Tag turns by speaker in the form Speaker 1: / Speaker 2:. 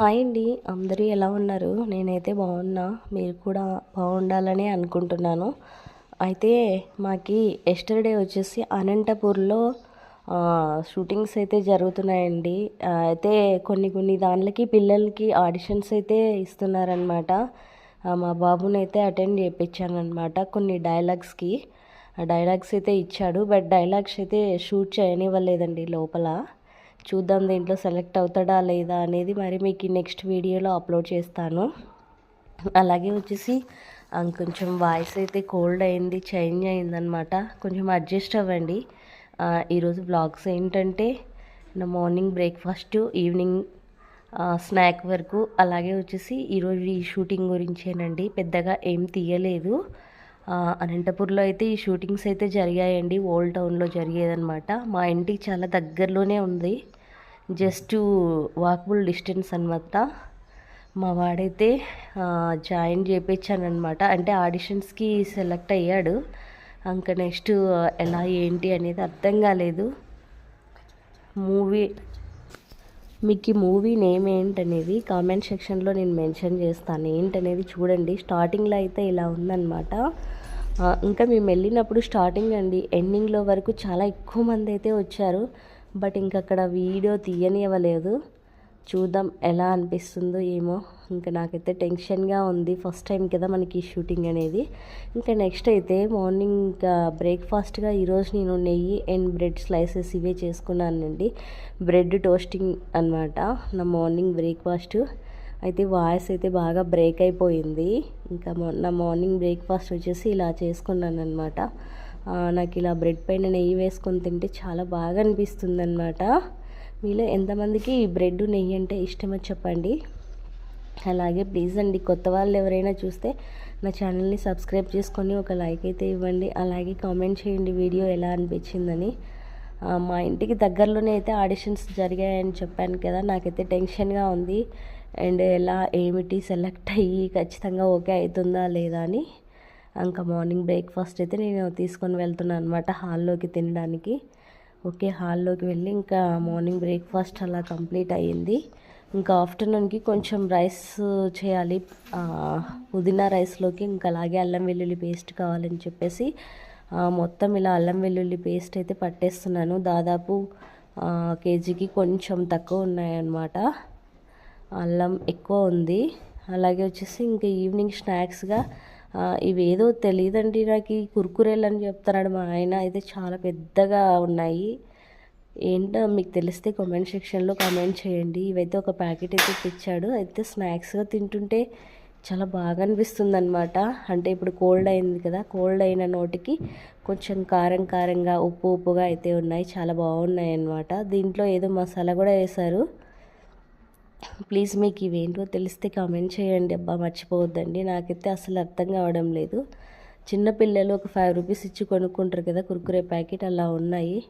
Speaker 1: Hi అండి. అందరూ ఎలా ఉన్నారు? నేనైతే బాగున్నా. మీరు కూడా బాగుండాలని అనుకుంటున్నాను. అయితే మాకి ఎస్టర్డే వచ్చేసి అనంతపూర్లో షూటింగ్స్ అయితే జరుగుతున్నాయండి. అయితే కొన్ని కొన్ని దాంట్లకి పిల్లలకి ఆడిషన్స్ అయితే ఇస్తున్నారనమాట మా బాబుని అయితే అటెండ్ చేయించానమాట కొన్ని డైలాగ్స్కి డైలాగ్స్ అయితే ఇచ్చాడు. బట్ డైలాగ్స్ అయితే షూట్ చేయనివ్వలేదండి లోపల. చూద్దాం దీంట్లో సెలెక్ట్ అవుతాడా లేదా అనేది మరి మీకు నెక్స్ట్ వీడియోలో అప్లోడ్ చేస్తాను. అలాగే వచ్చేసి కొంచెం వాయిస్ అయితే కోల్డ్ అయింది చేంజ్ అయిందనమాట కొంచెం అడ్జస్ట్ అవ్వండి. ఈరోజు బ్లాగ్స్ ఏంటంటే నా మార్నింగ్ బ్రేక్ఫాస్ట్ ఈవినింగ్ స్నాక్ వరకు. అలాగే వచ్చేసి ఈరోజు ఈ షూటింగ్ గురించేనండి. పెద్దగా ఏం తీయలేదు. అనంతపూర్లో అయితే ఈ షూటింగ్స్ అయితే జరిగాయండి. ఓల్డ్ టౌన్లో జరిగేదనమాట మా ఇంటికి చాలా దగ్గరలోనే ఉంది. జస్ట్ వాకబుల్ డిస్టెన్స్ అనమాట మా వాడైతే జాయిన్ చేయించానమాట అంటే ఆడిషన్స్కి సెలెక్ట్ అయ్యాడు. ఇంకా నెక్స్ట్ ఎలా ఏంటి అనేది అర్థం కాలేదు. మూవీ మీకు ఈ మూవీ నేమ్ ఏంటనేది కామెంట్ సెక్షన్లో నేను మెన్షన్ చేస్తాను. ఏంటనేది చూడండి. స్టార్టింగ్లో అయితే ఇలా ఉందన్నమాట. ఇంకా మేము వెళ్ళినప్పుడు స్టార్టింగ్ అండి ఎండింగ్లో వరకు చాలా ఎక్కువ మంది అయితే వచ్చారు. బట్ ఇంకక్కడ వీడియో తీయనివ్వలేదు. చూద్దాం ఎలా అనిపిస్తుందో ఏమో. ఇంకా నాకైతే టెన్షన్గా ఉంది. ఫస్ట్ టైం కదా మనకి షూటింగ్ అనేది. ఇంకా నెక్స్ట్ అయితే మార్నింగ్ ఇంకా బ్రేక్ఫాస్ట్గా ఈరోజు నేను నెయ్యి అండ్ బ్రెడ్ స్లైసెస్ ఇవే చేసుకున్నానండి. బ్రెడ్ టోస్టింగ్ అనమాట నా మార్నింగ్ బ్రేక్ఫాస్ట్. అయితే వాయిస్ అయితే బాగా బ్రేక్ అయిపోయింది. ఇంకా నా మార్నింగ్ బ్రేక్ఫాస్ట్ వచ్చేసి ఇలా చేసుకున్నాను అనమాట నాకు ఇలా బ్రెడ్ పైన నెయ్యి వేసుకొని తింటే చాలా బాగా అనిపిస్తుంది అనమాట మీలో ఎంతమందికి ఈ బ్రెడ్ నెయ్యి అంటే ఇష్టమో చెప్పండి. అలాగే ప్లీజ్ అండి కొత్త వాళ్ళు ఎవరైనా చూస్తే నా ఛానల్ని సబ్స్క్రైబ్ చేసుకొని ఒక లైక్ అయితే ఇవ్వండి. అలాగే కామెంట్ చేయండి వీడియో ఎలా అనిపించిందని. మా ఇంటికి దగ్గరలోనే అయితే ఆడిషన్స్ జరిగాయని చెప్పాను కదా నాకైతే టెన్షన్గా ఉంది. అండ్ ఎలా ఏమిటి సెలెక్ట్ అయ్యి ఖచ్చితంగా ఓకే అవుతుందా లేదా అని. ఇంకా మార్నింగ్ బ్రేక్ఫాస్ట్ అయితే నేను తీసుకొని వెళ్తున్నాను అనమాట హాల్లోకి తినడానికి. ఓకే హాల్లోకి వెళ్ళి ఇంకా మార్నింగ్ బ్రేక్ఫాస్ట్ అలా కంప్లీట్ అయ్యింది. ఇంకా ఆఫ్టర్నూన్కి కొంచెం రైస్ చేయాలి. పుదీనా రైస్లోకి ఇంకా అలాగే అల్లం వెల్లుల్లి పేస్ట్ కావాలని చెప్పేసి మొత్తం ఇలా అల్లం వెల్లుల్లి పేస్ట్ అయితే పట్టేస్తున్నాను. దాదాపు కేజీకి కొంచెం తక్కువ ఉన్నాయన్నమాట. అల్లం ఎక్కువ ఉంది. అలాగే వచ్చేసి ఇంకా ఈవినింగ్ స్నాక్స్గా ఇవేదో తెలియదండి నాకు ఈ కుర్కురేలు అని చెప్తున్నాడు మా ఆయన. అయితే చాలా పెద్దగా ఉన్నాయి. ఏంటో మీకు తెలిస్తే కామెంట్ సెక్షన్లో కామెంట్ చేయండి. ఇవైతే ఒక ప్యాకెట్ అయితే తెచ్చాడు. అయితే స్నాక్స్గా తింటుంటే చాలా బాగా అనిపిస్తుంది అనమాట అంటే ఇప్పుడు కోల్డ్ అయింది కదా కోల్డ్ అయిన నోటికి కొంచెం కారం కారంగా ఉప్పు ఉప్పుగా అయితే ఉన్నాయి. చాలా బాగున్నాయి అన్నమాట దీంట్లో ఏదో మసాలా కూడా వేశారు. ప్లీజ్ మీకు ఇవేంటో తెలిస్తే కామెంట్ చేయండి. అబ్బా మర్చిపోవద్దండి. నాకైతే అసలు అర్థం కావడం లేదు. చిన్నపిల్లలు ఒక ఫైవ్ రూపీస్ ఇచ్చి కొనుక్కుంటారు కదా కుర్కురే ప్యాకెట్ అలా ఉన్నాయి.